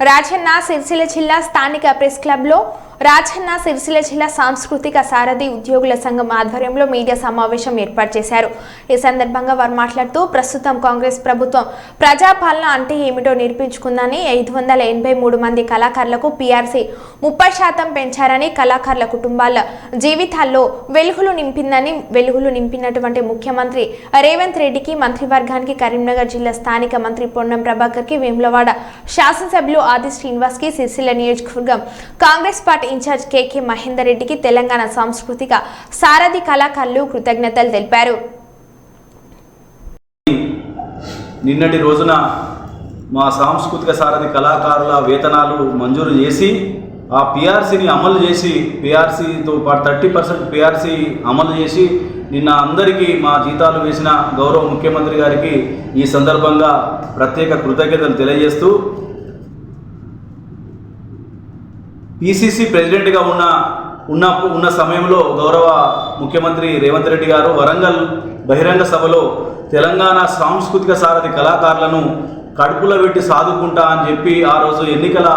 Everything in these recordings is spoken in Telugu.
రాజన్న సిరిసిల్ల జిల్లా స్థానిక ప్రెస్ క్లబ్లో రాజన్న సిరిసిల్ల జిల్లా సాంస్కృతిక సారథి ఉద్యోగుల సంఘం ఆధ్వర్యంలో మీడియా సమావేశం ఏర్పాటు చేశారు. ఈ సందర్భంగా వారు మాట్లాడుతూ ప్రస్తుతం కాంగ్రెస్ ప్రభుత్వం ప్రజాపాలన అంటే ఏమిటో నేర్పించుకుందని ఐదు వందల ఎనభై మూడు మంది కళాకారులకు పీఆర్సీ ముప్పై శాతం పెంచారని కళాకారుల కుటుంబాల జీవితాల్లో వెలుగులు నింపిందని వెలుగులు నింపినటువంటి ముఖ్యమంత్రి రేవంత్ రెడ్డికి మంత్రివర్గానికి కరీంనగర్ జిల్లా స్థానిక మంత్రి పొన్నం ప్రభాకర్కి వేములవాడ శాసనసభ్యులు ఆది శ్రీనివాస్కి సిరిసిల్ల నియోజకవర్గం Congress party incharge K K Mahender రెడ్డికి తెలంగాణ సాంస్కృతిక సారథి కళాకారులు కృతజ్ఞతలు తెలిపారు. నిన్నటి రోజున మా సాంస్కృతిక సారథి కళాకారుల వేతనాలు మంజూరు చేసి ఆ పిఆర్సీని అమలు చేసి పిఆర్సీతో పాటు థర్టీ పర్సెంట్ పిఆర్సీ అమలు చేసి నిన్న అందరికీ మా జీతాలు వేసిన గౌరవ ముఖ్యమంత్రి గారికి ఈ సందర్భంగా ప్రత్యేక కృతజ్ఞతలు తెలియజేస్తూ పిసిసి ప్రెసిడెంట్గా ఉన్న ఉన్న ఉన్న సమయంలో గౌరవ ముఖ్యమంత్రి రేవంత్ రెడ్డి గారు వరంగల్ బహిరంగ సభలో తెలంగాణ సాంస్కృతిక సారథి కళాకారులను కడుపులో పెట్టి సాదుకుంటా అని చెప్పి ఆ రోజు ఎన్నికల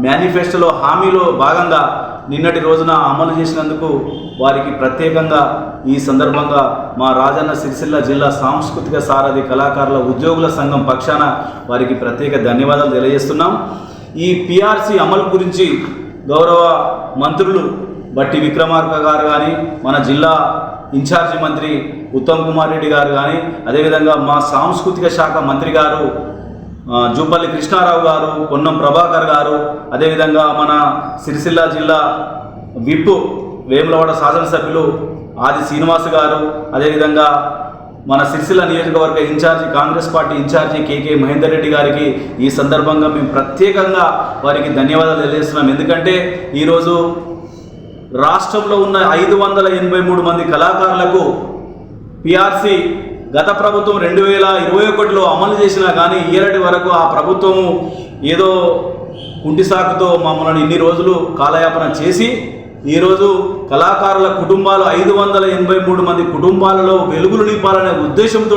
మేనిఫెస్టోలో హామీలో భాగంగా నిన్నటి రోజున అమలు చేసినందుకు వారికి ప్రత్యేకంగా ఈ సందర్భంగా మా రాజన్న సిరిసిల్ల జిల్లా సాంస్కృతిక సారథి కళాకారుల ఉద్యోగుల సంఘం పక్షాన వారికి ప్రత్యేక ధన్యవాదాలు తెలియజేస్తున్నాం. ఈ పిఆర్సీ అమలు గురించి గౌరవ మంత్రులు బట్టి విక్రమార్క గారు కానీ మన జిల్లా ఇన్ఛార్జి మంత్రి ఉత్తమ్ కుమార్ రెడ్డి గారు కానీ అదేవిధంగా మా సాంస్కృతిక శాఖ మంత్రి గారు జూపల్లి కృష్ణారావు గారు పొన్నం ప్రభాకర్ గారు అదేవిధంగా మన సిరిసిల్ల జిల్లా విప్పు వేములవాడ శాసనసభ్యులు ఆది శ్రీనివాస్ గారు అదేవిధంగా మన సిరిసిల్ల నియోజకవర్గ incharge Congress party incharge K K Mahender Reddy గారికి ఈ సందర్భంగా మేము ప్రత్యేకంగా వారికి ధన్యవాదాలు తెలియజేస్తున్నాం. ఎందుకంటే ఈరోజు రాష్ట్రంలో ఉన్న ఐదు వందల ఎనభై మూడు మంది కళాకారులకు పిఆర్సి గత ప్రభుత్వం రెండు వేల ఇరవై ఒకటిలో అమలు చేసినా కానీ ఈరటి వరకు ఆ ప్రభుత్వము ఏదో కుంటిసాకుతో మమ్మల్ని ఇన్ని రోజులు కాలయాపన చేసి ఈరోజు కళాకారుల కుటుంబాలు ఐదు వందల ఎనభై మూడు మంది కుటుంబాలలో వెలుగులు నింపాలనే ఉద్దేశంతో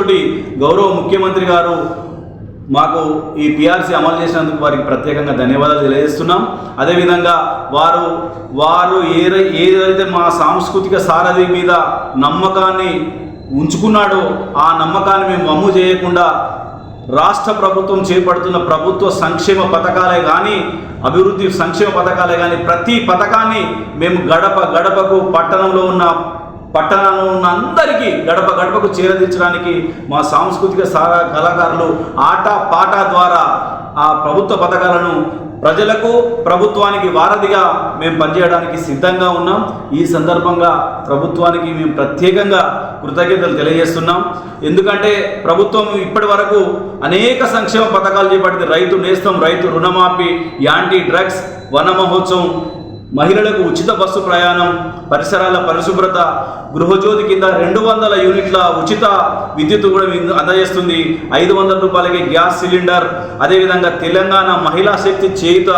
గౌరవ ముఖ్యమంత్రి గారు మాకు ఈ పిఆర్సీ అమలు చేసినందుకు వారికి ప్రత్యేకంగా ధన్యవాదాలు తెలియజేస్తున్నాం. అదేవిధంగా వారు వారు ఏ ఏదైతే మా సాంస్కృతిక సారథి మీద నమ్మకాన్ని ఉంచుకున్నాడో ఆ నమ్మకాన్ని మేము అమ్ము చేయకుండా రాష్ట్ర ప్రభుత్వం చేపడుతున్న ప్రభుత్వ సంక్షేమ పథకాలే కానీ అభివృద్ధి సంక్షేమ పథకాలే కానీ ప్రతి పథకాన్ని మేము గడప గడపకు పట్టణంలో ఉన్న పట్టణంలో ఉన్న అందరికీ గడప గడపకు చేరదీర్చడానికి మా సాంస్కృతిక సారా కళాకారులు ఆట పాట ద్వారా ఆ ప్రభుత్వ పథకాలను ప్రజలకు ప్రభుత్వానికి వారధిగా మేము పనిచేయడానికి సిద్ధంగా ఉన్నాం. ఈ సందర్భంగా ప్రభుత్వానికి మేము ప్రత్యేకంగా కృతజ్ఞతలు తెలియజేస్తున్నాం. ఎందుకంటే ప్రభుత్వం ఇప్పటి వరకు అనేక సంక్షేమ పథకాలు చేపట్టింది. రైతు నేస్తం రైతు రుణమాఫీ యాంటీ డ్రగ్స్ వన మహోత్సవం మహిళలకు ఉచిత బస్సు ప్రయాణం పరిసరాల పరిశుభ్రత గృహజ్యోతి కింద రెండు వందల యూనిట్ల ఉచిత విద్యుత్ కూడా అందజేస్తుంది. ఐదు వందల రూపాయలకి గ్యాస్ సిలిండర్. అదేవిధంగా తెలంగాణ మహిళా శక్తి చేయుత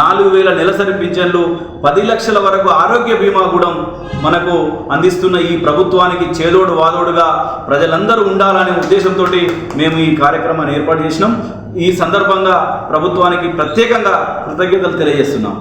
నాలుగు వేల నెలసరి పింఛన్లు పది లక్షల వరకు ఆరోగ్య బీమా కూడా మనకు అందిస్తున్న ఈ ప్రభుత్వానికి చేదోడు వాదోడుగా ప్రజలందరూ ఉండాలనే ఉద్దేశంతో మేము ఈ కార్యక్రమాన్ని ఏర్పాటు చేసినాం. ఈ సందర్భంగా ప్రభుత్వానికి ప్రత్యేకంగా కృతజ్ఞతలు తెలియజేస్తున్నాం.